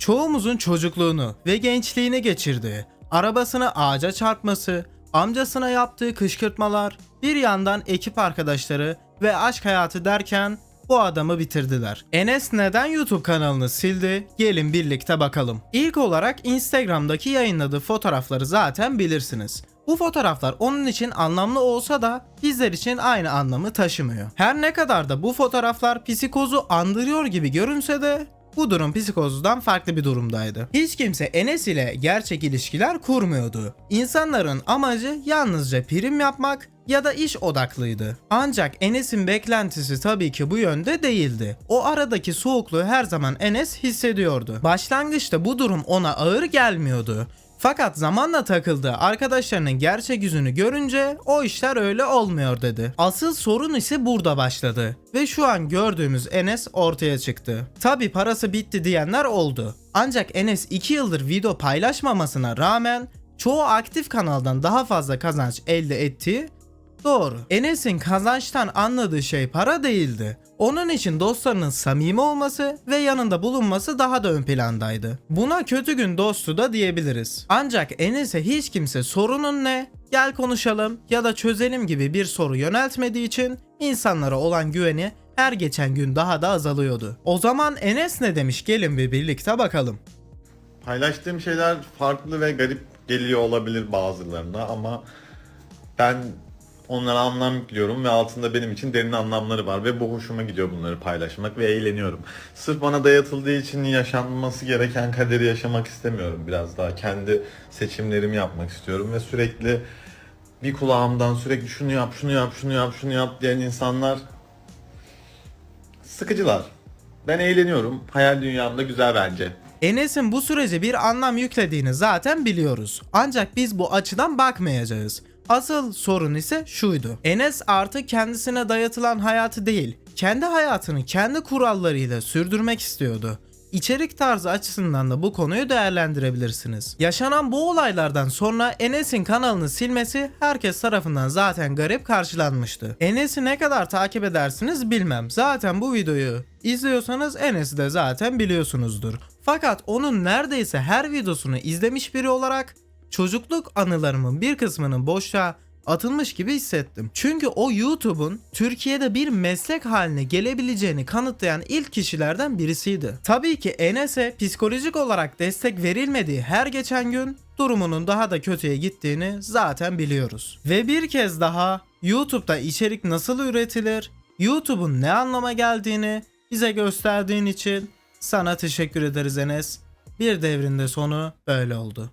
Çoğumuzun çocukluğunu ve gençliğini geçirdiği, arabasını ağaca çarpması, amcasına yaptığı kışkırtmalar, bir yandan ekip arkadaşları ve aşk hayatı derken bu adamı bitirdiler. Enes neden YouTube kanalını sildi? Gelin birlikte bakalım. İlk olarak Instagram'daki yayınladığı fotoğrafları zaten bilirsiniz. Bu fotoğraflar onun için anlamlı olsa da bizler için aynı anlamı taşımıyor. Her ne kadar da bu fotoğraflar psikozu andırıyor gibi görünse de bu durum psikozdan farklı bir durumdaydı. Hiç kimse Enes ile gerçek ilişkiler kurmuyordu. İnsanların amacı yalnızca prim yapmak ya da iş odaklıydı. Ancak Enes'in beklentisi tabii ki bu yönde değildi. O aradaki soğukluğu her zaman Enes hissediyordu. Başlangıçta bu durum ona ağır gelmiyordu. Fakat zamanla takıldığı arkadaşlarının gerçek yüzünü görünce o işler öyle olmuyor dedi. Asıl sorun ise burada başladı ve şu an gördüğümüz Enes ortaya çıktı. Tabi parası bitti diyenler oldu. Ancak Enes 2 yıldır video paylaşmamasına rağmen çoğu aktif kanaldan daha fazla kazanç elde ettiği Doğru. Enes'in kazançtan anladığı şey para değildi. Onun için dostlarının samimi olması ve yanında bulunması daha da ön plandaydı. Buna kötü gün dostu da diyebiliriz. Ancak Enes'e hiç kimse sorunun ne, gel konuşalım ya da çözelim gibi bir soru yöneltmediği için insanlara olan güveni her geçen gün daha da azalıyordu. O zaman Enes ne demiş gelin bir birlikte bakalım. Paylaştığım şeyler farklı ve garip geliyor olabilir bazılarına ama ben onlara anlam yüklüyorum ve altında benim için derin anlamları var ve bu hoşuma gidiyor bunları paylaşmak ve eğleniyorum. Sırf bana dayatıldığı için yaşanması gereken kaderi yaşamak istemiyorum biraz daha. Kendi seçimlerimi yapmak istiyorum ve sürekli bir kulağımdan sürekli şunu yap, şunu yap, şunu yap, şunu yap diyen insanlar sıkıcılar. Ben eğleniyorum. Hayal dünyamda güzel bence. Enes'in bu sürece bir anlam yüklediğini zaten biliyoruz. Ancak biz bu açıdan bakmayacağız. Asıl sorun ise şuydu. Enes artık kendisine dayatılan hayatı değil, kendi hayatını kendi kurallarıyla sürdürmek istiyordu. İçerik tarzı açısından da bu konuyu değerlendirebilirsiniz. Yaşanan bu olaylardan sonra Enes'in kanalını silmesi herkes tarafından zaten garip karşılanmıştı. Enes'i ne kadar takip edersiniz bilmem. Zaten bu videoyu izliyorsanız Enes'i de zaten biliyorsunuzdur. Fakat onun neredeyse her videosunu izlemiş biri olarak çocukluk anılarımın bir kısmının boşa atılmış gibi hissettim. Çünkü o YouTube'un Türkiye'de bir meslek haline gelebileceğini kanıtlayan ilk kişilerden birisiydi. Tabii ki Enes'e psikolojik olarak destek verilmediği her geçen gün durumunun daha da kötüye gittiğini zaten biliyoruz. Ve bir kez daha YouTube'da içerik nasıl üretilir, YouTube'un ne anlama geldiğini bize gösterdiğin için sana teşekkür ederiz Enes. Bir devrinde sonu böyle oldu.